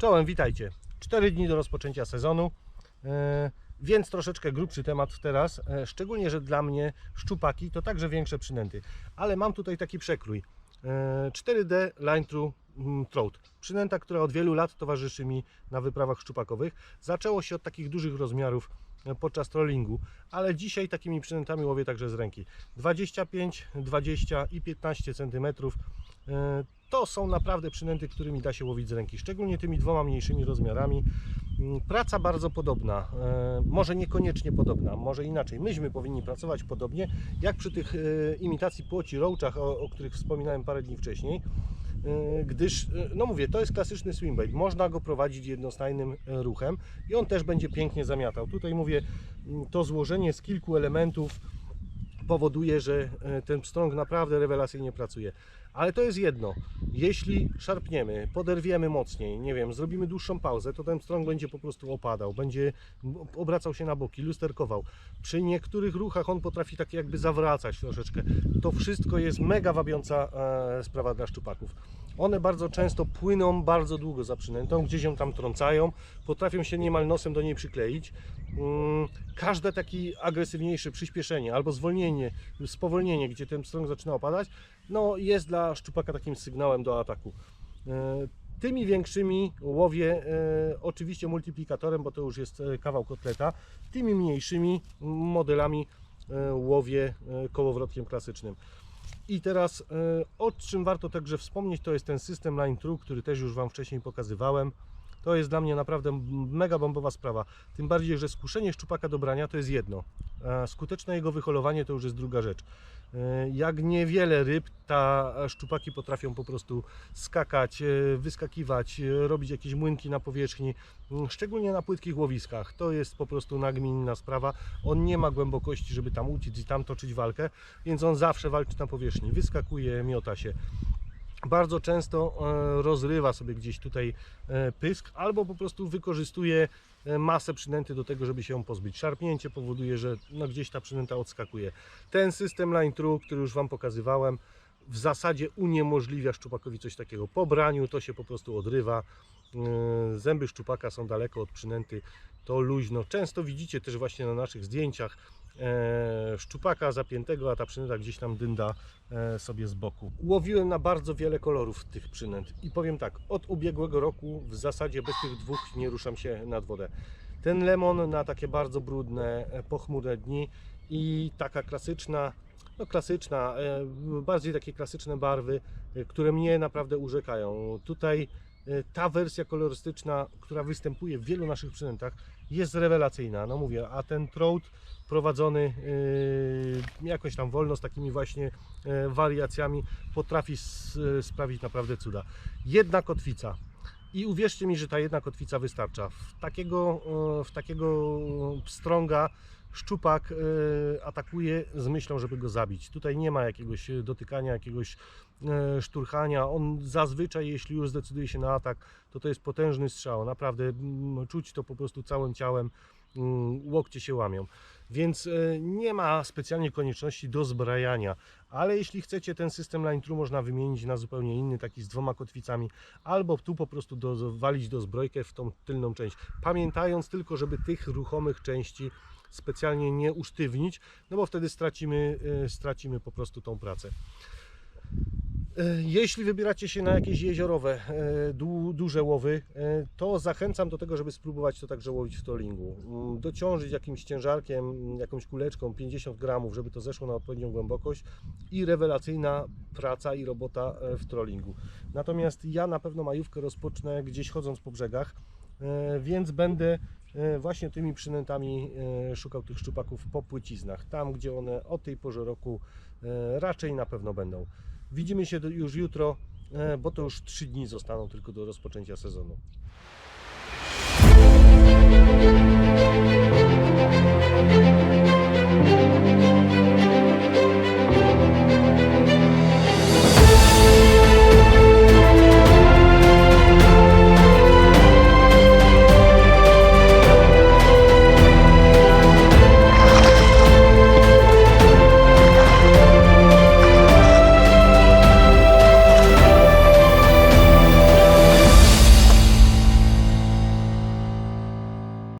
Czołem, witajcie. Cztery dni do rozpoczęcia sezonu, e, więc troszeczkę grubszy temat teraz. e, Szczególnie, że dla mnie szczupaki to także większe przynęty. Ale mam tutaj taki przekrój. E, 4D Line True mm, Trout. Przynęta, która od wielu lat towarzyszy mi na wyprawach szczupakowych. Zaczęło się od takich dużych rozmiarów e, podczas trollingu, ale dzisiaj takimi przynętami łowię także z ręki. 25, 20 i 15 cm. To są naprawdę przynęty, którymi da się łowić z ręki, szczególnie tymi dwoma mniejszymi rozmiarami. Mm, Praca bardzo podobna, e, może niekoniecznie podobna, może inaczej. Myśmy powinni pracować podobnie jak przy tych e, imitacji płoci roachach, o, o których wspominałem parę dni wcześniej. E, Gdyż, no mówię, to jest klasyczny swimbait. Można go prowadzić jednostajnym ruchem i on też będzie pięknie zamiatał. Tutaj mówię, mm, to złożenie z kilku elementów powoduje, że ten pstrąg naprawdę rewelacyjnie pracuje. Ale to jest jedno. Jeśli szarpniemy, poderwiemy mocniej, nie wiem, zrobimy dłuższą pauzę, to ten pstrąg będzie po prostu opadał, będzie obracał się na boki, lusterkował. Przy niektórych ruchach on potrafi tak jakby zawracać troszeczkę. To wszystko jest mega wabiąca e, sprawa dla szczupaków. One bardzo często płyną bardzo długo za przynętą, gdzieś ją tam trącają, potrafią się niemal nosem do niej przykleić. Mm, Każde taki agresywniejsze przyspieszenie albo zwolnienie, spowolnienie, gdzie ten pstrąg zaczyna opadać, no jest dla szczupaka takim sygnałem do ataku. E, Tymi większymi łowię e, oczywiście multiplikatorem, bo to już jest e, kawał kotleta. Tymi mniejszymi modelami e, łowię e, kołowrotkiem klasycznym. I teraz e, o czym warto także wspomnieć, to jest ten system Line True, który też już Wam wcześniej pokazywałem. To jest dla mnie naprawdę mega bombowa sprawa. Tym bardziej, że skuszenie szczupaka do brania to jest jedno. Skuteczne jego wyholowanie to już jest druga rzecz. E, Jak niewiele ryb, ta szczupaki potrafią po prostu skakać, e, wyskakiwać, e, robić jakieś młynki na powierzchni, m, szczególnie na płytkich łowiskach. To jest po prostu nagminna sprawa. On nie ma głębokości, żeby tam uciec i tam toczyć walkę, więc on zawsze walczy na powierzchni. Wyskakuje, miota się bardzo często e, rozrywa sobie gdzieś tutaj e, pysk, albo po prostu wykorzystuje e, masę przynęty do tego, żeby się ją pozbyć. Szarpnięcie powoduje, że no gdzieś ta przynęta odskakuje. Ten system line true, który już Wam pokazywałem, w zasadzie uniemożliwia szczupakowi coś takiego. Po braniu to się po prostu odrywa. Zęby szczupaka są daleko od przynęty, to luźno. Często widzicie też właśnie na naszych zdjęciach szczupaka zapiętego, a ta przynęta gdzieś tam dynda e, sobie z boku. Łowiłem na bardzo wiele kolorów tych przynęt i powiem tak, od ubiegłego roku w zasadzie bez tych dwóch nie ruszam się nad wodę. Ten lemon na takie bardzo brudne, e, pochmurne dni i taka klasyczna, no klasyczna, e, bardziej takie klasyczne barwy, e, które mnie naprawdę urzekają. Tutaj e, ta wersja kolorystyczna, która występuje w wielu naszych przynętach, jest rewelacyjna. No mówię, a ten trout prowadzony yy, jakoś tam wolno z takimi właśnie e, wariacjami potrafi e, sprawić naprawdę cuda. Jedna kotwica. I uwierzcie mi, że ta jedna kotwica wystarcza. W takiego, e, w takiego pstrąga szczupak e, atakuje z myślą, żeby go zabić. Tutaj nie ma jakiegoś dotykania, jakiegoś e, szturchania. On zazwyczaj, jeśli już zdecyduje się na atak, to to jest potężny strzał. Naprawdę mm, czuć to po prostu całym ciałem. mm, Łokcie się łamią. Więc e, nie ma specjalnie konieczności do zbrajania, ale jeśli chcecie ten system line true można wymienić na zupełnie inny, taki z dwoma kotwicami, albo tu po prostu do, walić do zbrojkę w tą tylną część. Pamiętając tylko, żeby tych ruchomych części specjalnie nie usztywnić, no bo wtedy stracimy, e, stracimy po prostu tą pracę. E, Jeśli wybieracie się na jakieś jeziorowe, e, du, duże łowy, to zachęcam do tego, żeby spróbować to także łowić w trollingu. Mm, Dociążyć jakimś ciężarkiem, jakąś kuleczką 50 gramów, żeby to zeszło na odpowiednią głębokość i rewelacyjna praca i robota w trollingu. Natomiast ja na pewno majówkę rozpocznę gdzieś chodząc po brzegach, więc będę E, właśnie tymi przynętami e, szukał tych szczupaków po płyciznach, tam gdzie one o tej porze roku e, raczej na pewno będą. Widzimy się już jutro, bo to już 3 dni zostaną tylko do rozpoczęcia sezonu.